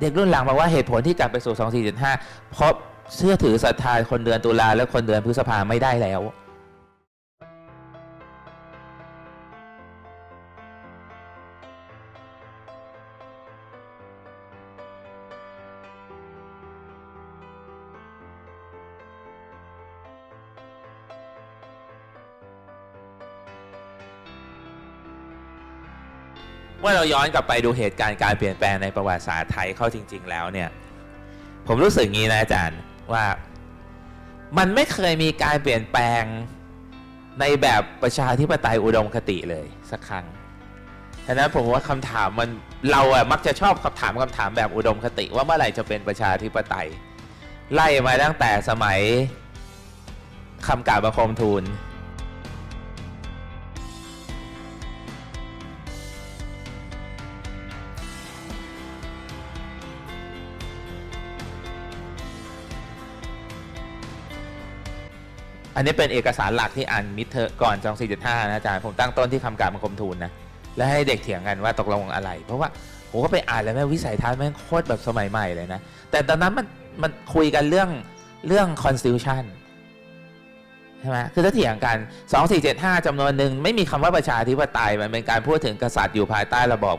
เด็กรุ่นหลังบอกว่าเหตุผลที่กลับไปสู่ 2475 เพราะเชื่อถือศรัทธาคนเดือนตุลาและคนเดือนพฤษภาไม่ได้แล้ว เราย้อนกลับไปดูเหตุการณ์การเปลี่ยนแปลงในประวัติศาสตร์ไทยเข้าจริง ๆ แล้วเนี่ย ผมรู้สึกงี้นะอาจารย์ว่ามันไม่เคยมีการเปลี่ยนแปลงในแบบประชาธิปไตยอุดมคติเลยสักครั้งฉะนั้นผมว่าคำถามมันเราอะมักจะชอบคำถามคำถามแบบอุดมคติ ว่าเมื่อไหร่จะเป็นประชาธิปไตย ไล่มาตั้งแต่สมัยคำกาบบังคมทูล อันนี้เป็นเอกสารหลักที่อ่านมิดเทอร์ก่อน24.5นะอาจารย์ผมตั้งต้นที่คำกราบบังคมทูลนะแล้วให้เด็กเถียงกันว่าตกลงอะไร เพราะว่าผมก็ไปอ่านแล้วแม่วิสัยทัศน์แม่งโคตรแบบสมัยใหม่เลยนะ แต่ตอนนั้นมันมันคุยกันเรื่องเรื่อง constitution ใช่ไหมคือถ้าเถียงกัน 2475จำนวนหนึ่งไม่มีคำว่าประชาธิปไตยมันเป็นการพูดถึงกษัตริย์อยู่ภายใต้ระบอบ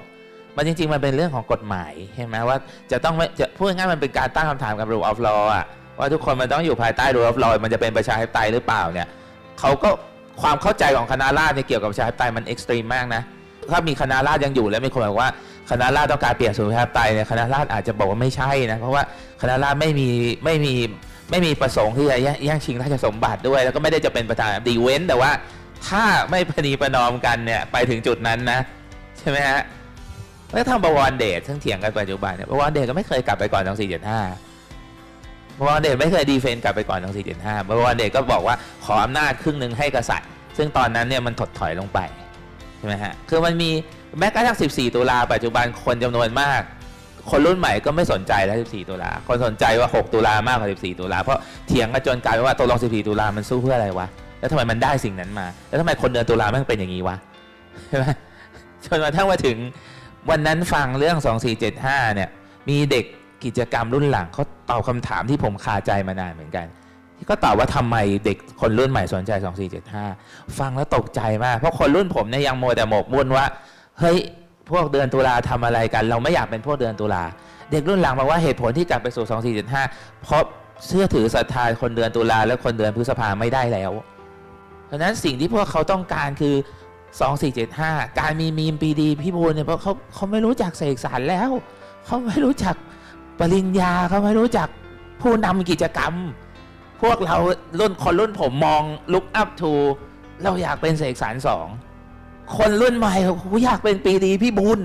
มันจริง ๆ มันเป็นเรื่องของกฎหมายใช่ไหมว่าจะต้องจะพูดง่ายๆมันเป็นการตั้งคำถามกับ rule of law อะ ว่าทุกคนมันต้องอยู่ภายใต้ rule of law มันจะเป็นประชาธิปไตยหรือเปล่าเนี่ยเขาก็ความเข้าใจของคณะราษฎรเนี่ยเกี่ยวกับประชาธิปไตยมันเอ็กซ์ตรีมมากนะถ้ามีคณะราษฎรยังอยู่แล้วมีคนบอกว่าคณะราษฎรต้องการเปลี่ยนสู่ประชาธิปไตยเนี่ยคณะราษฎรอาจจะบอกว่าไม่ใช่นะเพราะว่าคณะราษฎรไม่มีไม่มีไม่มีประสงค์ที่จะแย่งแย่งชิงราชสมบัติด้วย แล้วก็ไม่ได้จะเป็นประธานาธิบดีเว้น แต่ว่าถ้าไม่พนีประนอมกันเนี่ยไปถึงจุดนั้นนะใช่ไหมฮะแล้วทางบวรเดชซึ่งเถียงกันปัจจุบันเนี่ยบวรเดชก็ไม่เคยกลับไปก่อน2475 บวรเดชไม่เคยดีเฟนต์กลับไปก่อน2475บวรเดชก็บอกว่าขออำนาจครึ่งหนึ่งให้กษัตริย์ ซึ่งตอนนั้นเนี่ยมันถดถอยลงไปใช่ไหมฮะคือมันมีแม้กระทั่ง 14 ตุลาปัจจุบันคนจำนวนมาก คนรุ่นใหม่ก็ไม่สนใจแล้ว 14 ตุลาคนสนใจว่า 6 ตุลามากกว่า 14 ตุลาเพราะเถียงกันจนกลายเป็นว่าตกลง 14 ตุลามันสู้เพื่ออะไรวะแล้วทำไมมันได้สิ่งนั้นมา แล้วทำไมคนเดือนตุลาแม่งเป็นอย่างนี้วะใช่ไหมจนมาทั้งมาถึงวันนั้นฟังเรื่อง 2475เนี่ยมีเด็ก กิจกรรมรุ่นหลังเขาตอบคำถามที่ผมคาใจมานานเหมือนกัน ที่ก็ตอบว่าทำไมเด็กคนรุ่นใหม่สนใจ 2475 ฟังแล้วตกใจมาก เพราะคนรุ่นผมเนี่ยยังโมแต่หมกมุ่นว่า เฮ้ย พวกเดือนตุลาทำอะไรกัน เราไม่อยากเป็นพวกเดือนตุลา เด็กรุ่นหลังบอกว่าเหตุผลที่กลับไปสู่ 2475 เพราะเชื่อถือศรัทธาคนเดือนตุลาและคนเดือนพฤษภาไม่ได้แล้ว เพราะนั้นสิ่งที่พวกเขาต้องการคือ 2475 การมีมีมปีดีพี่บูลเนี่ยเพราะเขาเขาไม่รู้จักเสกสรรแล้ว เขาไม่รู้จัก ปริญญาเขาไม่รู้จักผู้นำกิจกรรม พวกเรารุ่นคนรุ่นผมมอง look up to เราอยากเป็นเสกสรรสองคนรุ่นใหม่กูอยากเป็นปีดีพี่บุญ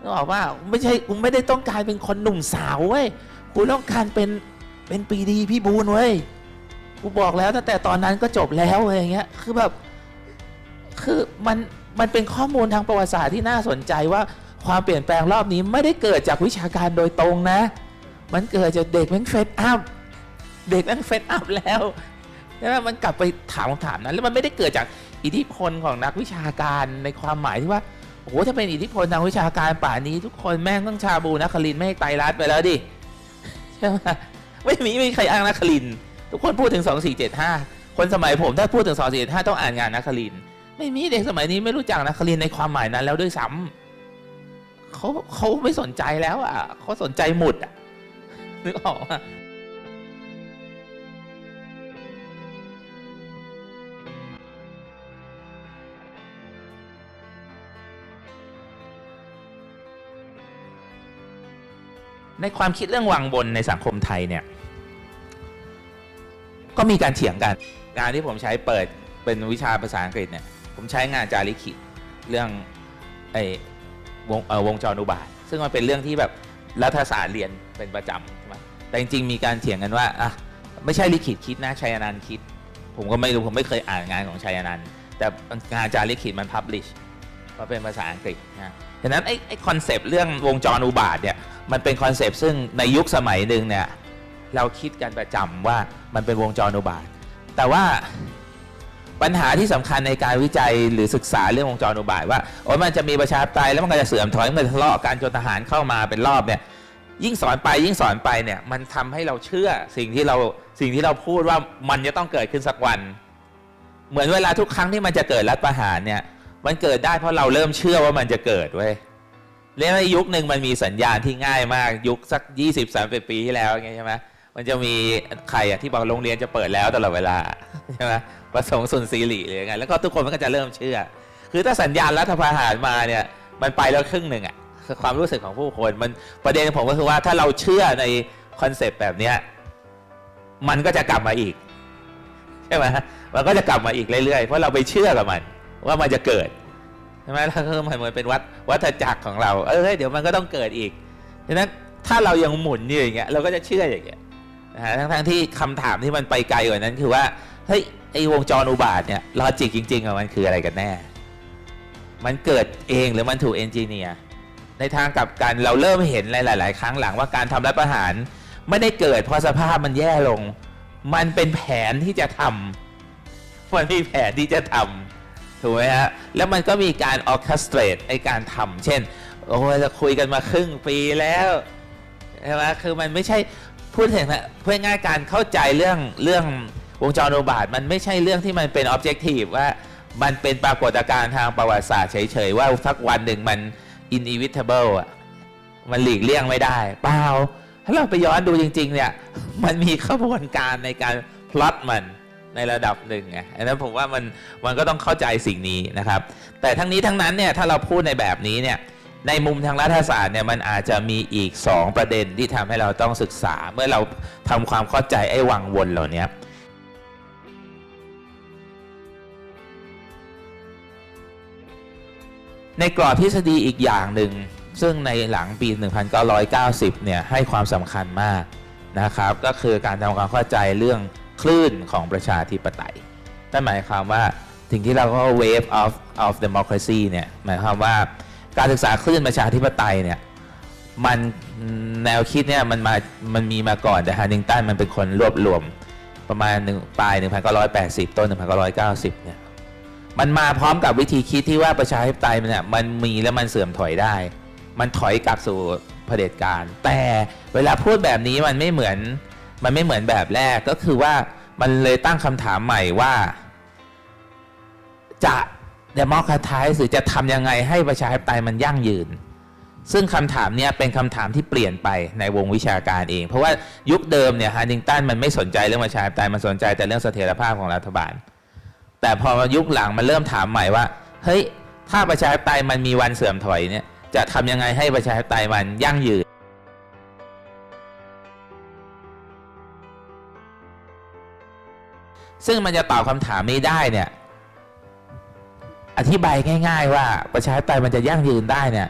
นึกออกว่าไม่ใช่กูไม่ได้ต้องการเป็นคนหนุ่มสาวเว้ยกูต้องการเป็นเป็นปีดีพี่บุญเว้ยกูบอกแล้วตั้งแต่ตอนนั้นก็จบแล้วอะไรเงี้ยคือแบบคือมันมันเป็นข้อมูลทางประวัติศาสตร์ที่น่าสนใจว่า ความเปลี่ยนแปลงรอบนี้ไม่ได้เกิดจากวิชาการโดยตรงนะ มันเกิดจากเด็กแม่งเฟดอัพเด็กแม่งเฟดอัพแล้วใช่ไหมมันกลับไปถามคำถามนั้น แล้วมันไม่ได้เกิดจากอิทธิพลของนักวิชาการในความหมายที่ว่าโอ้โหถ้าเป็นอิทธิพลทางวิชาการป่านี้ ทุกคนแม่งต้องชาบูนักคลินไม่ไตรรัฐไปแล้วดิใช่ไหมไม่มีไม่มีใครอ้างนักคลิน ทุกคนพูดถึง2475คนสมัยผมถ้าพูดถึง2475ต้องอ่านงานนักคลิน ไม่มีเด็กสมัยนี้ไม่รู้จักนักคลินในความหมายนั้นแล้วด้วยซ้ำ เขาเขาไม่สนใจแล้วอะเขาสนใจหมุดอะนึกออกว่าในความคิดเรื่องวังบนในสังคมไทยเนี่ย ก็มีการเถียงกัน งานที่ผมใช้เปิดเป็นวิชาภาษาอังกฤษเนี่ย ผมใช้งานจาริกิเรื่องไอ วงเอ่อวงจรอุบาท ซึ่งมันเป็นเรื่องที่แบบรัฐศาสตร์เรียนเป็นประจำใช่ไหมแต่จริงๆมีการเถียงกันว่าอะไม่ใช่ลิขิตคิดนะชัยอนันต์คิด ผมก็ไม่รู้ผมไม่เคยอ่านงานของชัยอนันต์แต่งานจาริกิตมันพับลิชว่าเป็นภาษาอังกฤษนะฉะนั้นไอ้ไอ้คอนเซปต์เรื่องวงจรอุบาทเนี่ยมันเป็นคอนเซปต์ซึ่งในยุคสมัยหนึ่งเนี่ยเราคิดกันประจำว่ามันเป็นวงจรอุบาท แต่ว่า ปัญหาที่สำคัญในการวิจัยหรือศึกษาเรื่องวงจรอุบาทว่าโอ้มันจะมีประชาธิปไตยแล้วมันก็จะเสื่อมถอยมันจะทะเลาะกันจนทหารเข้ามาเป็นรอบเนี่ยยิ่งสอนไปยิ่งสอนไปเนี่ยมันทำให้เราเชื่อสิ่งที่เราสิ่งที่เราพูดว่ามันจะต้องเกิดขึ้นสักวัน เหมือนเวลาทุกครั้งที่มันจะเกิดรัฐประหารเนี่ยมันเกิดได้เพราะเราเริ่มเชื่อว่ามันจะเกิดเว้ยแล้วในยุคหนึ่งมันมีสัญญาณที่ง่ายมากยุคสัก 20 30 ปีที่แล้วไงใช่ไหมมันจะมีใครอะที่บอกโรงเรียนจะเปิดแล้วตลอดเวลา ใช่ไหมประสงค์สุนทรีริหรือยังไงแล้วก็ทุกคนมันก็จะเริ่มเชื่อ คือถ้าสัญญาณรัฐประหารมาเนี่ยมันไปแล้วครึ่งหนึ่งอะคือความรู้สึกของผู้คนมันประเด็นของผมก็คือว่าถ้าเราเชื่อในคอนเซปต์แบบเนี้ยมันก็จะกลับมาอีกใช่ไหมมันก็จะกลับมาอีกเรื่อยๆเพราะเราไปเชื่อกับมัน ว่ามันจะเกิดใช่ไหมแล้วก็มันเหมือนเป็นวัฏวัฏจักรของเราเออเดี๋ยวมันก็ต้องเกิดอีกดังนั้นถ้าเรายังหมุนอยู่อย่างเงี้ยเราก็จะเชื่ออย่างเงี้ยนะฮะทั้งๆที่คำถามที่มันไปไกลกว่านั้นคือว่า เฮ้ยไอวงจรอุบาทเนี่ยลอจิกจริงๆอะมันคืออะไรกันแน่ มันเกิดเองหรือมันถูกเอนจิเนียร์ในทางกลับกันเราเริ่มเห็นหลาย ๆ ครั้งหลังว่าการทำรัฐประหาร ไม่ได้เกิดเพราะสภาพมันแย่ลง มันเป็นแผนที่จะทำมันมีแผนที่จะทำถูกไหมฮะแล้วมันก็มีการออเคสเตรตไอการทำเช่นโอ้จะคุยกันมาครึ่งปีแล้วใช่ไหมคือมันไม่ใช่พูดถึงนะพูดง่ายการเข้าใจเรื่องเรื่อง วงจรอุบาทมันไม่ใช่เรื่องที่มันเป็นออบเจกตีฟว่ามันเป็นปรากฏการณ์ทางประวัติศาสตร์เฉยๆว่าสักวันหนึ่งมัน inevitable อะมันหลีกเลี่ยงไม่ได้ เปล่าถ้าเราไปย้อนดูจริง ๆ เนี่ย มันมีขบวนการในการพลอตมันในระดับหนึ่งไงอันนั้นผมว่ามันมันก็ต้องเข้าใจสิ่งนี้นะครับ แต่ทั้งนี้ทั้งนั้นเนี่ยถ้าเราพูดในแบบนี้เนี่ยในมุมทางรัฐศาสตร์เนี่ยมันอาจจะมีอีก 2 ประเด็นที่ทำให้เราต้องศึกษาเมื่อเราทำความเข้าใจไอ้วังวนเหล่านี้ ในกรอบทฤษฎีอีกอย่างหนึ่ง ซึ่งในหลังปี 1990 เนี่ยให้ความสำคัญมากนะครับ ก็คือการทำความเข้าใจเรื่องคลื่นของประชาธิปไตยนั่นหมายความว่าสิ่งที่เราก็ wave of of democracy เนี่ยหมายความว่าการศึกษาคลื่นประชาธิปไตยเนี่ยมันแนวคิดเนี่ยมันมามันมีมาก่อนแต่ฮันนิงตันมันเป็นคนรวบรวมประมาณหนึ่งปลาย 1980 ต้น 1990 เนี่ย มันมาพร้อมกับวิธีคิดที่ว่าประชาธิปไตยมันเนี่ยมันมีแล้วมันเสื่อมถอยได้ มันถอยกลับสู่เผด็จการ แต่เวลาพูดแบบนี้มันไม่เหมือนมันไม่เหมือนแบบแรกก็คือว่ามันเลยตั้งคำถามใหม่ว่า จะเดโมครไทส์หรือจะทำยังไงให้ประชาธิปไตยมันยั่งยืน ซึ่งคำถามนี้เป็นคำถามที่เปลี่ยนไปในวงวิชาการเอง เพราะว่ายุคเดิมเนี่ยฮันติงตันมันไม่สนใจเรื่องประชาธิปไตยมันสนใจแต่เรื่องเสถียรภาพของรัฐบาล แต่พอมายุคหลังมันเริ่มถามใหม่ว่าเฮ้ยถ้าประชาธิปไตยมันมีวันเสื่อมถอยเนี่ยจะทำยังไงให้ประชาธิปไตยมันยั่งยืนซึ่งมันจะตอบคำถามนี้ได้เนี่ย อธิบายง่าย ๆ ว่าประชาธิปไตยมันจะยั่งยืนได้เนี่ย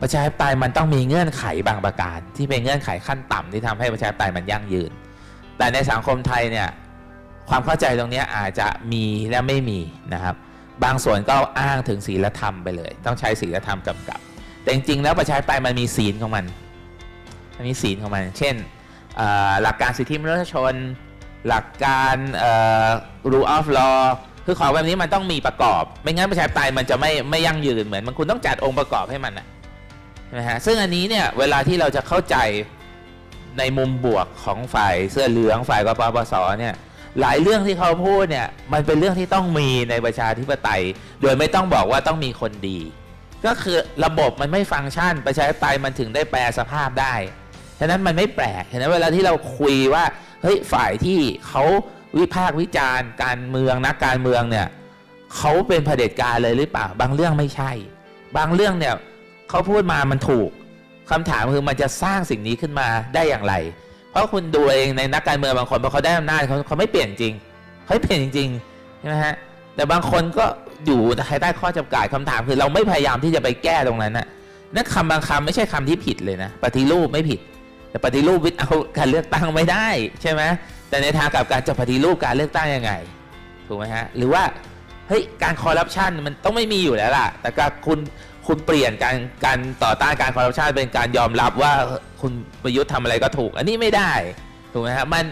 ประชาธิปไตยมันต้องมีเงื่อนไขบางประการ ที่เป็นเงื่อนไขขั้นต่ำที่ทำให้ประชาธิปไตยมันยั่งยืน แต่ในสังคมไทยเนี่ย ความเข้าใจตรงนี้อาจจะมีและไม่มีนะครับ บางส่วนก็อ้างถึงศีลธรรมไปเลย ต้องใช้ศีลธรรมกำกับ แต่จริงๆแล้วประชาธิปไตยมันมีศีลของมันมันมีศีลของมัน เช่นหลักการสิทธิมนุษยชน หลักการเอ่อ rule of law คือของแบบนี้มันต้องมีประกอบ ไม่งั้นประชาธิปไตยมันจะไม่ไม่ยั่งยืนเหมือนมันคุณต้องจัดองค์ประกอบให้มันนะฮะซึ่งอันนี้เนี่ยเวลาที่เราจะเข้าใจในมุมบวกของฝ่ายเสื้อเหลืองฝ่ายกปปสเนี่ย หลายเรื่องที่เขาพูดเนี่ยมันเป็นเรื่องที่ต้องมีในประชาธิปไตย โดยไม่ต้องบอกว่าต้องมีคนดี ก็คือระบบมันไม่ฟังก์ชัน ประชาธิปไตยมันถึงได้แปลสภาพได้ฉะนั้นมันไม่แปลกฉะนั้นเวลาที่เราคุยว่าเฮ้ยฝ่ายที่เขาวิพากษ์วิจารณ์การเมืองนักการเมืองเนี่ยเขาเป็นเผด็จการเลยหรือเปล่า บางเรื่องไม่ใช่ บางเรื่องเนี่ยเขาพูดมามันถูกคำถามคือมันจะสร้างสิ่งนี้ขึ้นมาได้อย่างไร เพราะคุณดูเองในนักการเมืองบางคนพอเขาได้อำนาจเขาเขาไม่เปลี่ยนจริงเขาไม่เปลี่ยนจริงใช่ไหมฮะแต่บางคนก็อยู่ภายใต้ข้อจำกัดคำถามคือเราไม่พยายามที่จะไปแก้ตรงนั้นนะนั่นคำบางคำไม่ใช่คำที่ผิดเลยนะปฏิรูปไม่ผิด แต่ปฏิรูปวิทเอาการเลือกตั้งไม่ได้ใช่ไหมแต่ในทางกลับการจะปฏิรูปการเลือกตั้งยังไงถูกไหมฮะหรือว่าเฮ้ยการคอร์รัปชันมันต้องไม่มีอยู่แล้วล่ะ แต่การคุณ คุณเปลี่ยนการการต่อต้านการคอร์รัปชันเป็นการยอมรับว่าคุณประยุทธ์ทำอะไรก็ถูก อันนี้ไม่ได้ถูกไหมครับมัน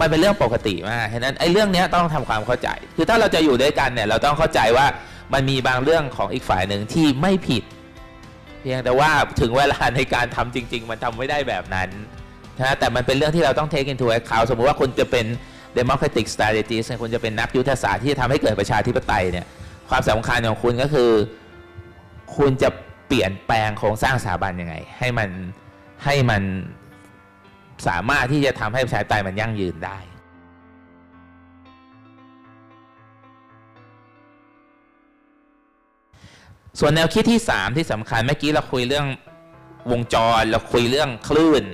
มันเป็นเรื่องปกติมากฉะนั้นไอ้เรื่องนี้ต้องทำความเข้าใจ คือถ้าเราจะอยู่ด้วยกันเนี่ยเราต้องเข้าใจว่ามันมีบางเรื่องของอีกฝ่ายหนึ่งที่ไม่ผิด เพียงแต่ว่าถึงเวลาในการทำจริง ๆ มันทำไม่ได้แบบนั้นนะแต่มันเป็นเรื่องที่เราต้อง take into account สมมติว่าคุณจะเป็น democratic strategist คุณจะเป็นนักยุทธศาสตร์ที่จะทำให้เกิดประชาธิปไตยเนี่ยความสำคัญของคุณก็คือ คุณจะเปลี่ยนแปลงโครงสร้างสถาบันยังไง ให้มันให้มันสามารถที่จะทำให้ประชาธิปไตยมันยั่งยืนได้ส่วนแนวคิดที่ 3 ที่สำคัญเมื่อกี้เราคุยเรื่องวงจรเราคุยเรื่องคลื่น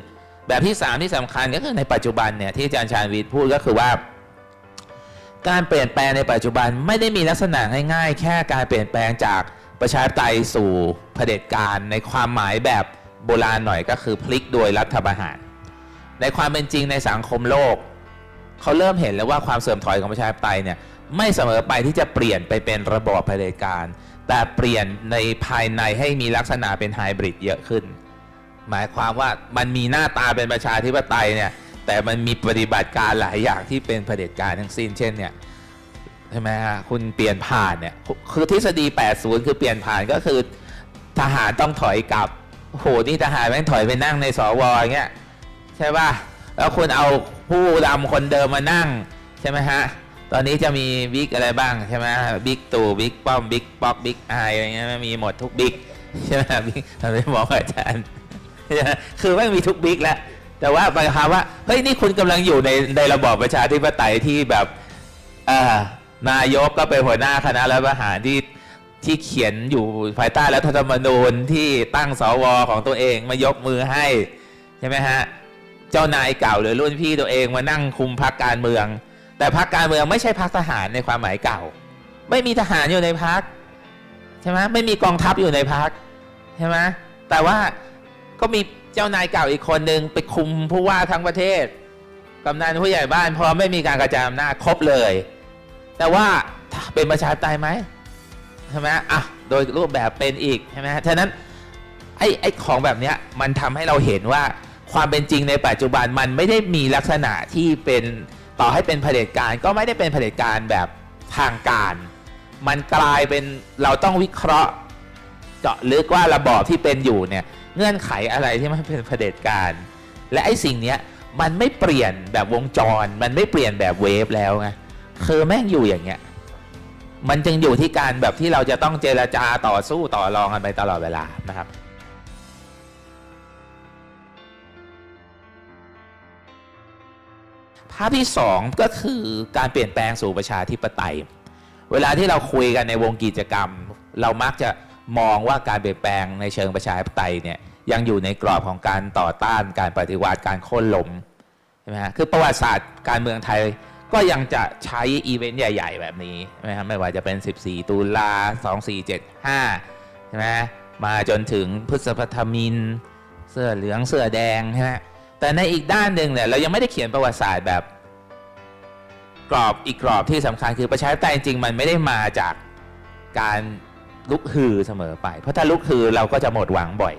แบบที่ 3 ที่สำคัญก็คือในปัจจุบันเนี่ยที่อาจารย์ชาญวิทย์พูดก็คือว่า การเปลี่ยนแปลงในปัจจุบันไม่ได้มีลักษณะง่ายๆแค่การเปลี่ยนแปลงจาก ประชาธิปไตยสู่เผด็จการในความหมายแบบโบราณหน่อยก็คือพลิกโดยรัฐประหาร ในความเป็นจริงในสังคมโลก เขาเริ่มเห็นแล้วว่าความเสื่อมถอยของประชาธิปไตยเนี่ยไม่เสมอไปที่จะเปลี่ยนไปเป็นระบอบเผด็จการ แต่เปลี่ยนในภายในให้มีลักษณะเป็นไฮบริดเยอะขึ้น หมายความว่ามันมีหน้าตาเป็นประชาธิปไตยเนี่ยแต่มันมีปฏิบัติการหลายอย่างที่เป็นเผด็จการทั้งสิ้นเช่นเนี่ย ใช่ไหมฮะคุณเปลี่ยนผ่านเนี่ยคือทฤษฎี 80 คือเปลี่ยนผ่านก็คือทหารต้องถอยกลับโหนี่ทหารแม่งถอยไปนั่งในสวอย่างเงี้ยใช่ป่ะแล้วคุณเอาผู้ดำคนเดิมมานั่งใช่ไหมฮะตอนนี้จะมีบิ๊กอะไรบ้างใช่ไหมบิ๊กตู่บิ๊กป้อมบิ๊กป๊อกบิ๊กไออะไรเงี้ยมีหมดทุกบิ๊กใช่ไหมบิ๊กเราไม่บอกอาจารย์คือไม่มีทุกบิ๊กแล้วแต่ว่าไปคำว่าเฮ้ยนี่คุณกำลังอยู่ในในระบอบประชาธิปไตยที่แบบอ่า นายกก็เป็นหัวหน้าคณะรัฐประหารที่ที่เขียนอยู่ภายใต้รัฐธรรมนูญที่ตั้งสวของตัวเองมายกมือให้ใช่ไหมฮะเจ้านายเก่าหรือรุ่นพี่ตัวเองมานั่งคุมพรรคการเมือง แต่พรรคการเมืองไม่ใช่พรรคทหารในความหมายเก่า ไม่มีทหารอยู่ในพรรคใช่ไหมไม่มีกองทัพอยู่ในพรรคใช่ไหมแต่ว่าก็มีเจ้านายเก่าอีกคนหนึ่งไปคุมผู้ว่าทั้งประเทศกำนันผู้ใหญ่บ้านพอไม่มีการกระจายอำนาจครบเลย แต่ว่าเป็นประชาธิปไตยไหมใช่ไหมอะโดยรูปแบบเป็นอีกใช่ไหมฉะนั้นไอ้ไอ้ของแบบเนี้ยมันทำให้เราเห็นว่าความเป็นจริงในปัจจุบันมันไม่ได้มีลักษณะที่เป็นต่อให้เป็นเผด็จการก็ไม่ได้เป็นเผด็จการแบบทางการ มันกลายเป็นเราต้องวิเคราะห์เจาะลึกว่าระบอบที่เป็นอยู่เนี่ยเงื่อนไขอะไรที่มันเป็นเผด็จการ และไอ้สิ่งเนี้ยมันไม่เปลี่ยนแบบวงจร มันไม่เปลี่ยนแบบเวฟแล้วไง คือแม่งอยู่อย่างเงี้ย มันจึงอยู่ที่การแบบที่เราจะต้องเจรจาต่อสู้ต่อรองกันไปตลอดเวลานะครับภาพที่สองก็คือการเปลี่ยนแปลงสู่ประชาธิปไตย เวลาที่เราคุยกันในวงกิจกรรม เรามักจะมองว่าการเปลี่ยนแปลงในเชิงประชาธิปไตยเนี่ยยังอยู่ในกรอบของการต่อต้านการปฏิวัติการโค่นล้มใช่ไหมฮะคือประวัติศาสตร์การเมืองไทย ก็ยังจะใช้อีเวนต์ใหญ่ ๆ แบบนี้ใช่ไหมครับไม่ว่าจะเป็น 14 ตุลา 2475 ใช่ไหมมาจนถึงพฤษภธมิน เสื้อเหลืองเสื้อแดงใช่ไหมแต่ในอีกด้านหนึ่งเนี่ยเรายังไม่ได้เขียนประวัติศาสตร์แบบกรอบอีกกรอบที่สำคัญคือประชาธิปไตยจริงมันไม่ได้มาจากการลุกฮือเสมอไป เพราะถ้าลุกฮือเราก็จะหมดหวังบ่อย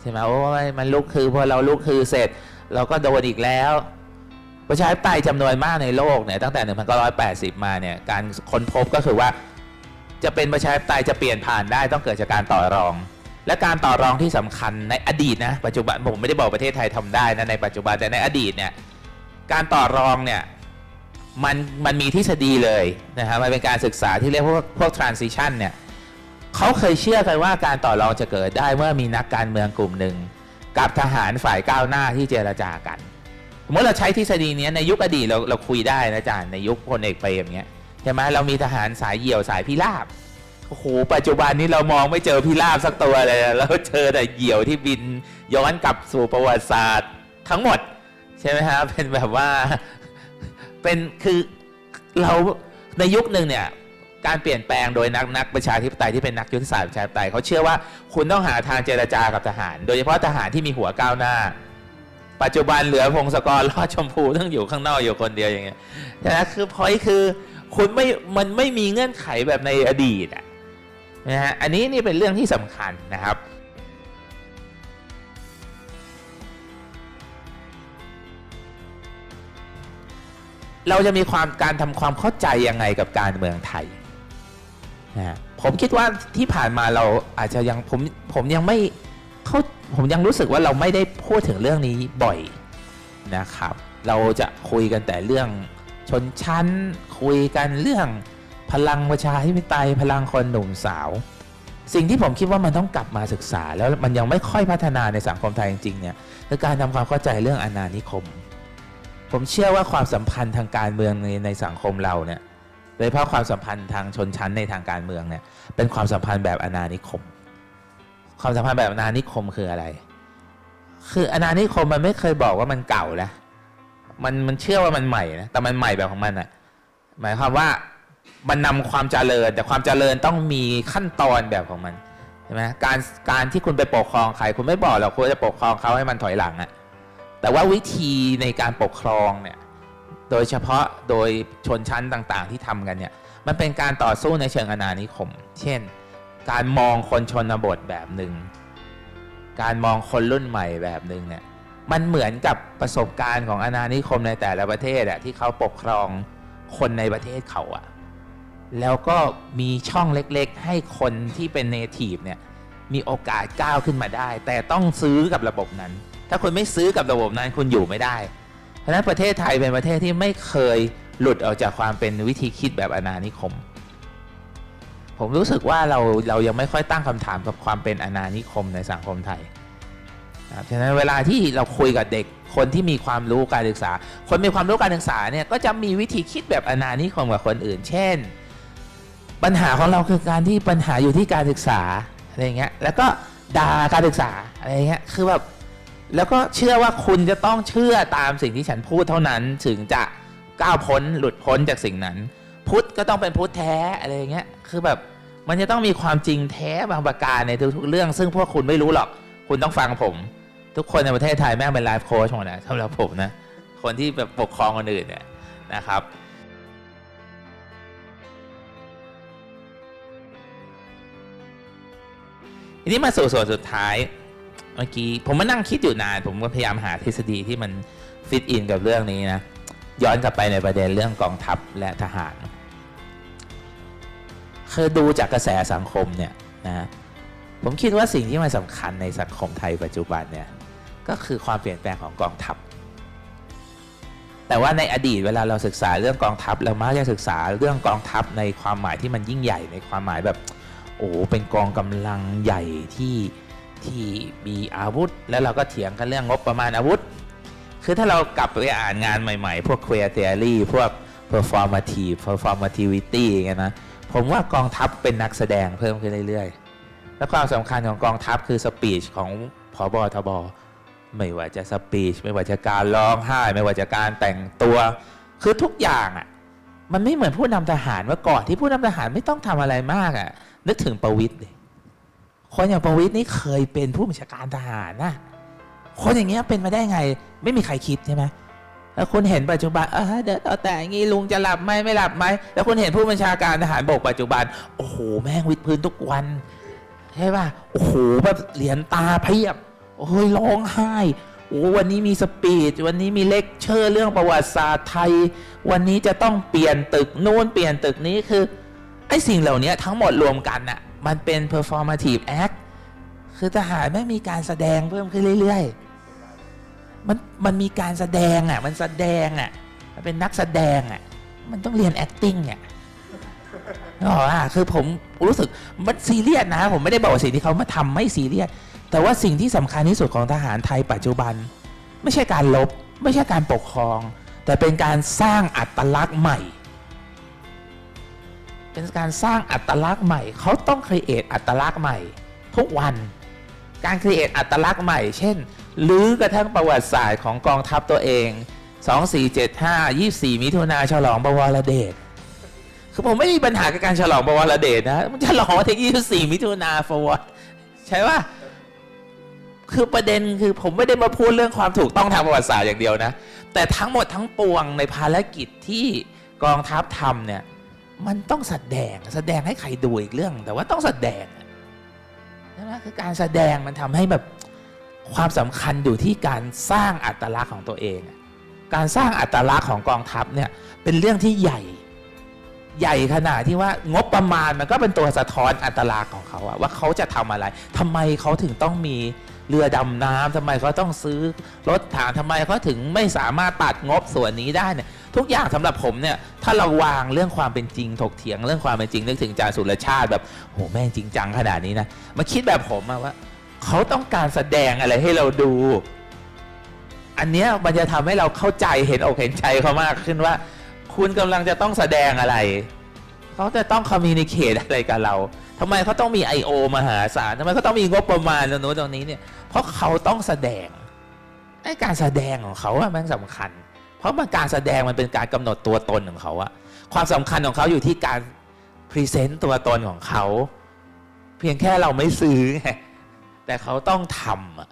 ใช่ไหมโอ้ยมันลุกฮือพอเราลุกฮือเสร็จ เราก็โดนอีกแล้ว ประชาธิปไตยจำนวนมากในโลกเนี่ยตั้งแต่ 1980 มาเนี่ยการค้นพบก็คือว่า จะเป็นประชาธิปไตยจะเปลี่ยนผ่านได้ต้องเกิดจากการต่อรอง และการต่อรองที่สำคัญในอดีตนะปัจจุบันผมไม่ได้บอกประเทศไทยทำได้นะในปัจจุบันแต่ในอดีตเนี่ยการต่อรองเนี่ยมันมันมีทฤษฎีเลยนะครับมันเป็นการศึกษาที่เรียกว่าพวก transition เนี่ยเขาเคยเชื่อกันว่าการต่อรองจะเกิดได้เมื่อมีนักการเมืองกลุ่มหนึ่งกับทหารฝ่ายก้าวหน้าที่เจรจากัน มมติเราใช้ทฤษฎีนี้ในยุคอดีตเราเราคุยได้นะอาจารย์ในยุคพลเอกเปรมเนี้ยใช่ไหมเรามีทหารสายเหี่ยวสายพิราบโอ้โหปัจจุบันนี้เรามองไม่เจอพิราบสักตัวเลยเราเจอแต่เหี่ยวที่บินย้อนกลับสู่ประวัติศาสตร์ทั้งหมด ใช่ไหมฮะเป็นแบบว่าเป็นคือเราในยุคหนึ่งเนี่ยการเปลี่ยนแปลงโดยนักนักประชาธิปไตยที่เป็นนักยุทธศาสตร์ประชาธิปไตยเขาเชื่อว่าคุณต้องหาทางเจรจากับทหาร โดยเฉพาะทหารที่มีหัวก้าวหน้า ปัจจุบันเหลือพงศกรลอดชมพูต้องอยู่ข้างนอกอยู่คนเดียวอย่างเงี้ยนะคือพอยคือคุณไม่มันไม่มีเงื่อนไขแบบในอดีตอะนะฮะอันนี้นี่เป็นเรื่องที่สำคัญนะครับเราจะมีความการทำความเข้าใจยังไงกับการเมืองไทยนะฮะผมคิดว่าที่ผ่านมาเราอาจจะยังผมผมยังไม่เข้า ผมยังรู้สึกว่าเราไม่ได้พูดถึงเรื่องนี้บ่อยนะครับ เราจะคุยกันแต่เรื่องชนชั้น คุยกันเรื่องพลังประชาธิปไตยพลังคนหนุ่มสาว สิ่งที่ผมคิดว่ามันต้องกลับมาศึกษา แล้วมันยังไม่ค่อยพัฒนาในสังคมไทยจริงๆเนี่ยคือการทำความเข้าใจเรื่องอาณานิคม ผมเชื่อว่าความสัมพันธ์ทางการเมืองในในสังคมเราเนี่ยโดยเฉพาะความสัมพันธ์ทางชนชั้นในทางการเมืองเนี่ยเป็นความสัมพันธ์แบบอาณานิคม ความสัมพันธ์แบบอาณานิคมคืออะไร คืออาณานิคมมันไม่เคยบอกว่ามันเก่าแล้วมันมันเชื่อว่ามันใหม่นะแต่มันใหม่แบบของมันอะหมายความว่ามันนำความเจริญ แต่ความเจริญต้องมีขั้นตอนแบบของมันใช่ไหมการการที่คุณไปปกครองใครคุณไม่บอกหรอกคุณจะปกครองเขาให้มันถอยหลังอะแต่ว่าวิธีในการปกครองเนี่ยโดยเฉพาะโดยชนชั้นต่างๆ ที่ทำกันเนี่ยมันเป็นการต่อสู้ในเชิงอาณานิคม เช่น การมองคนชนบทแบบหนึ่ง การมองคนรุ่นใหม่แบบหนึ่งเนี่ย มันเหมือนกับประสบการณ์ของอาณานิคมในแต่ละประเทศอะที่เขาปกครองคนในประเทศเขาอะแล้วก็มีช่องเล็กๆ ให้คนที่เป็นเนทีฟเนี่ย มีโอกาสก้าวขึ้นมาได้ แต่ต้องซื้อกับระบบนั้น ถ้าคุณไม่ซื้อกับระบบนั้นคุณอยู่ไม่ได้ เพราะฉะนั้นประเทศไทยเป็นประเทศที่ไม่เคยหลุดออกจากความเป็นวิธีคิดแบบอาณานิคม ผมรู้สึกว่าเราเรายังไม่ค่อยตั้งคำถามกับความเป็นอาณานิคมในสังคมไทยนะครับฉะนั้นเวลาที่เราคุยกับเด็กคนที่มีความรู้การศึกษา คนมีความรู้การศึกษาเนี่ยก็จะมีวิธีคิดแบบอาณานิคมกับคนอื่น เช่น ปัญหาของเราคือการที่ปัญหาอยู่ที่การศึกษาอะไรเงี้ย แล้วก็ด่าการศึกษาอะไรเงี้ย คือแบบแล้วก็เชื่อว่าคุณจะต้องเชื่อตามสิ่งที่ฉันพูดเท่านั้นถึงจะก้าวพ้นหลุดพ้นจากสิ่งนั้น พุทธก็ต้องเป็นพุทธแท้อะไรเงี้ย คือแบบ มันจะต้องมีความจริงแท้บางประการในทุกๆเรื่อง ซึ่งพวกคุณไม่รู้หรอก คุณต้องฟังผม ทุกคนในประเทศไทยแม่งเป็นไลฟ์โค้ชหมดนะสำหรับผมนะ คนที่แบบปกครองคนอื่นเนี่ยนะครับทีนี้มาสู่ส่วนสุดท้ายเมื่อกี้ผมมานั่งคิดอยู่นาน ผมก็พยายามหาทฤษฎีที่มันฟิตอินกับเรื่องนี้นะย้อนกลับไปในประเด็นเรื่องกองทัพและทหาร คือดูจากกระแสสังคมเนี่ยนะผมคิดว่าสิ่งที่มันสำคัญในสังคมไทยปัจจุบันเนี่ยก็คือความเปลี่ยนแปลงของกองทัพ แต่ว่าในอดีตเวลาเราศึกษาเรื่องกองทัพเรามักจะศึกษาเรื่องกองทัพในความหมายที่มันยิ่งใหญ่ในความหมายแบบโอ้เป็นกองกำลังใหญ่ที่ที่มีอาวุธ แล้วเราก็เถียงกันเรื่องงบประมาณอาวุธ คือถ้าเรากลับไปอ่านงานใหม่ ๆ พวก queer theory พวก performative performativity อย่างเงี้ยนะ ผมว่ากองทัพเป็นนักแสดงเพิ่มขึ้นเรื่อยๆ และความสำคัญของกองทัพคือสปีชของพบทบไม่ว่าจะสปีชไม่ว่าจะการร้องไห้ ไม่ว่าจะการแต่งตัว คือทุกอย่างอะ มันไม่เหมือนผู้นำทหารเมื่อก่อนที่ผู้นำทหารไม่ต้องทำอะไรมากอะ นึกถึงประวิตยเลยคนอย่างประวิตยนี่เคยเป็นผู้บัญชาการทหารนะคนอย่างเงี้ยเป็นมาได้ไง ไม่มีใครคิดใช่ไหม แล้วคุณเห็นปัจจุบันเออเดี๋ยวเอาแต่งี้ลุงจะหลับไหมไม่หลับไหมแล้วคุณเห็นผู้บัญชาการทหารบกปัจจุบัน โอ้โห แม่งวิดพื้นทุกวันใช่ป่ะโอ้โหแบบเหรียญตาเพียบโอ้ยร้องไห้โอ้วันนี้มีสปีดวันนี้มีเลคเชอร์เรื่องประวัติศาสตร์ไทย วันนี้จะต้องเปลี่ยนตึกนู้นเปลี่ยนตึกนี้คือไอ้สิ่งเหล่านี้ทั้งหมดรวมกันน่ะมันเป็น performative act คือทหารไม่มีการแสดงเพิ่มขึ้นเรื่อย ๆ มันมันมีการแสดงอะ มันแสดงอะมันเป็นนักแสดงอะ มันต้องเรียน acting อะอ๋อคือผมรู้สึกมันซีเรียสนะ ผมไม่ได้บอกว่าสิ่งที่เขามาทำไม่ซีเรียส แต่ว่าสิ่งที่สำคัญที่สุดของทหารไทยปัจจุบัน ไม่ใช่การลบ ไม่ใช่การปกครอง แต่เป็นการสร้างอัตลักษณ์ใหม่ เป็นการสร้างอัตลักษณ์ใหม่ เขาต้องครีเอทอัตลักษณ์ใหม่ ทุกวัน การครีเอทอัตลักษณ์ใหม่ เช่นลื้อกระทั่งประวัติศาสตร์ของกองทัพตัวเอง 2475 24 มิถุนาฉลองบวรเดชคือผมไม่มีปัญหากับการฉลองบวรเดชนะ มันฉลองวันที่24 มิถุนา for what ใช่ป่ะคือประเด็นคือผมไม่ได้มาพูดเรื่องความถูกต้องทางประวัติศาสตร์อย่างเดียวนะ แต่ทั้งหมดทั้งปวงในภารกิจที่กองทัพทำเนี่ย มันต้องแสดงแสดงให้ใครดูอีกเรื่อง แต่ว่าต้องแสดง ไหมคือการแสดงมันทำให้แบบความสำคัญอยู่ที่การสร้างอัตลักษณ์ของตัวเอง การสร้างอัตลักษณ์ของกองทัพเนี่ยเป็นเรื่องที่ใหญ่ใหญ่ขนาดที่ว่างบประมาณมันก็เป็นตัวสะท้อนอัตลักษณ์ของเขาว่าเขาจะทำอะไรทำไมเขาถึงต้องมีเรือดำน้ำทำไมเขาต้องซื้อรถถังทำไมเขาถึงไม่สามารถตัดงบส่วนนี้ได้เนี่ย ทุกอย่างสำหรับผมเนี่ยถ้าเราวางเรื่องความเป็นจริงถกเถียงเรื่องความเป็นจริงนึกถึงจารสุรชาติแบบโหแม่งจริงจังขนาดนี้นะมาคิดแบบผมอะว่า เขาต้องการแสดงอะไรให้เราดู อันเนี้ยมันจะทำให้เราเข้าใจเห็นอกเห็นใจเขามากขึ้นว่า คุณกำลังจะต้องแสดงอะไรเขาจะต้องคอมมิวนิเคตอะไรกับเราทำไมเขาต้องมี I.O. มหาศาลทำไมเขาต้องมีงบประมาณตรงนู้นตรงนี้เนี่ย เพราะเขาต้องแสดงไอ้การแสดงของเขาอะมันสำคัญ เพราะมันการแสดงมันเป็นการกำหนดตัวตนของเขาอะความสำคัญของเขาอยู่ที่การพรีเซนต์ตัวตนของเขา เพียงแค่เราไม่ซื้อไงแต่เขาต้องทำอะ